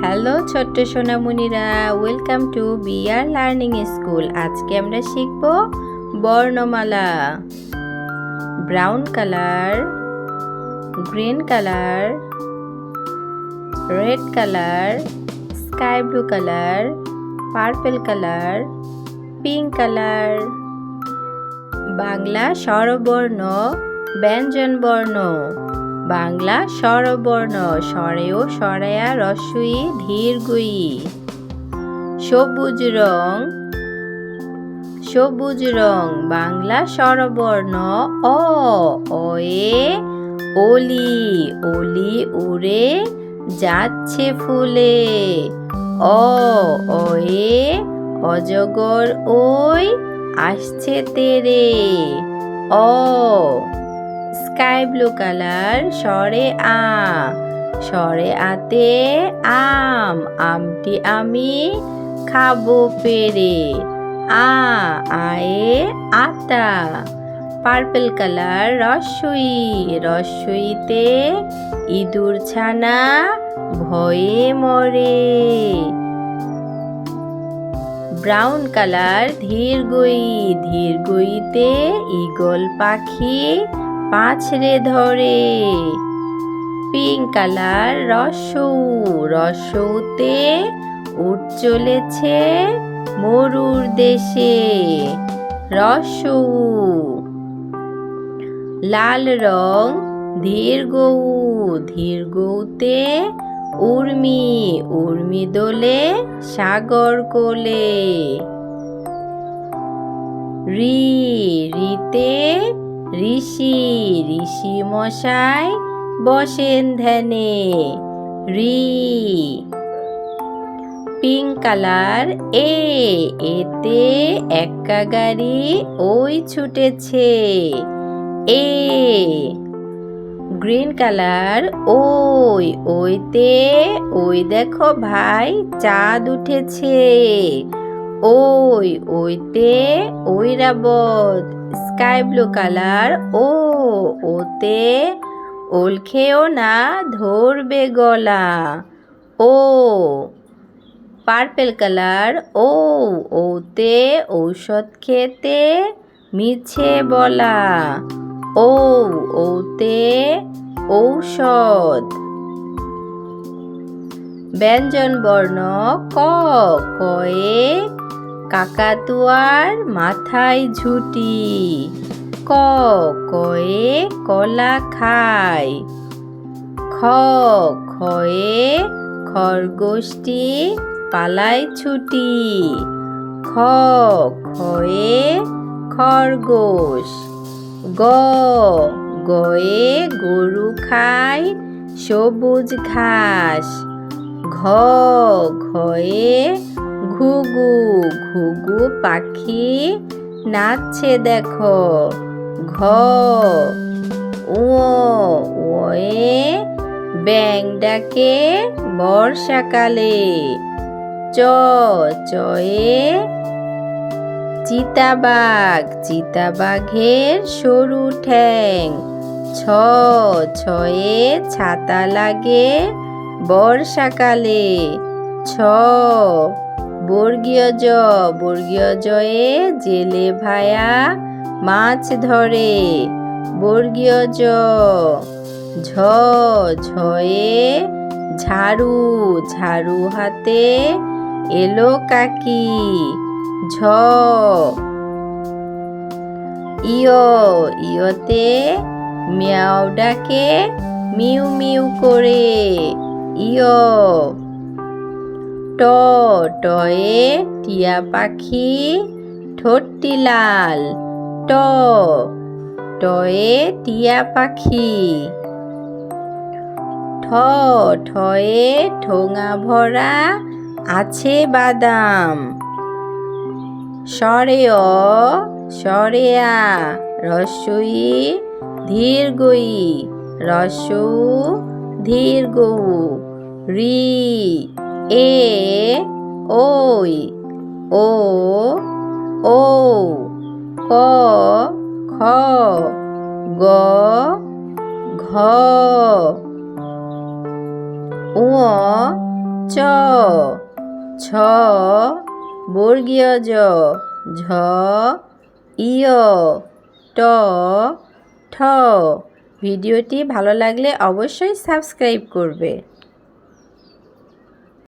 Hello ছোট্ট সোনামুনিরা welcome to BR learning school আজকে আমরা শিখব বর্ণমালা। Brown colour green colour red colour sky blue colour purple colour pink colour Bangla স্বরবর্ণ ব্যঞ্জন বর্ণ বাংলা স্বরবর্ণ, স্বরেও সরায়া রস্বই ধীরগুই। সবুজ রং সবুজ রং, বাংলা স্বরবর্ণ, অ, অয়ে, অলি অলি উড়ে যাচ্ছে ফুলে, অ, অয়ে, অজগর ওই আসছে তেরে, অ স্কাই ব্লু কালার সরে আ সরে আতে আম আমটি আমি খাব পেরে আ আয়ে আতা পার্পল কালার রসই রসইতে ইঁদুর ছানা ভয়ে মরে ব্রাউন কালার ধীর গই ধীর গইতে ইগল পাখি পাছড়ে ধরে। পিঙ্ক কালার রসৌ, রসৌতে উঠ চলেছে মরুর দেশে। রসৌ, লাল রং ধীর গৌ ধীর গৌতে উর্মি উর্মি দোলে সাগর কোলে। রি, রিতে ঋষি ঋষি মশাই বসেন ধ্যানে। রি। পিঙ্ক কালার, এ। এতে একা গাড়ি ওই ছুটেছে। এ। গ্রিন কালার, ওই, ওইতে, ওই দেখো ভাই চাঁদ উঠেছে। ওই, ওইতে ঐরাবত স্কাই ব্লু কালার? ও, ওতে ওল খেও না, ধরবে গলা। ও, পার্পেল কালার। ও, ওতে ঔষধ খেতে মিছে বলা। ও, ওতে ঔষধ। ব্যঞ্জন বর্ণ ক, কয়ে কাকাতুয়ার মাথায় ঝুটি। ক, কয়ে কলা খায়। খ, খয়ে খরগোষ্ঠী পালায় ছুটি। খ, খয়ে খরগোশ। গ, গয়ে গরু খায় সবুজ ঘাস। ঘ, ঘয়ে ঘুঘু ঘুঘু পাখি নাচছে দেখো। ঘ ও ওয়ে ব্যাং ডাকে বর্ষাকালে। চ, চয়ে চিতাবাঘ, চিতাবাঘের সরু ঠ্যাং। ছ, ছয়ে ছাতা লাগে বর্ষাকালে। ছ বর্গীয় জ, বর্গীয় জয়ে জেলে ভায়া মাছ ধরে। বর্গীয় জ, ঝ, ঝয়ে ঝাড়ু ঝাড়ু হাতে এলো কাকি। ঝ, ইয়, ইয়তে মিয়াও ডাকে মিউ মিউ করে। ইয় ট টয়ে টিয়া পাখি ঠোঁটটি লাল ট, টয়ে টিয়া পাখি। ঠ, ঠয়ে ঠোঙা ভরা আছে বাদাম। সরে অ, সরে আ, রসই ধীর গই রসৌ ধীর গৌ রি এ, ওই, ও ও, ক, খ, গ, ঘ উ চ, ছ, বর্গীয় জ, ঝ ইয় ট, ঠ। ভিডিওটি ভালো লাগলে অবশ্যই সাবস্ক্রাইব করবে।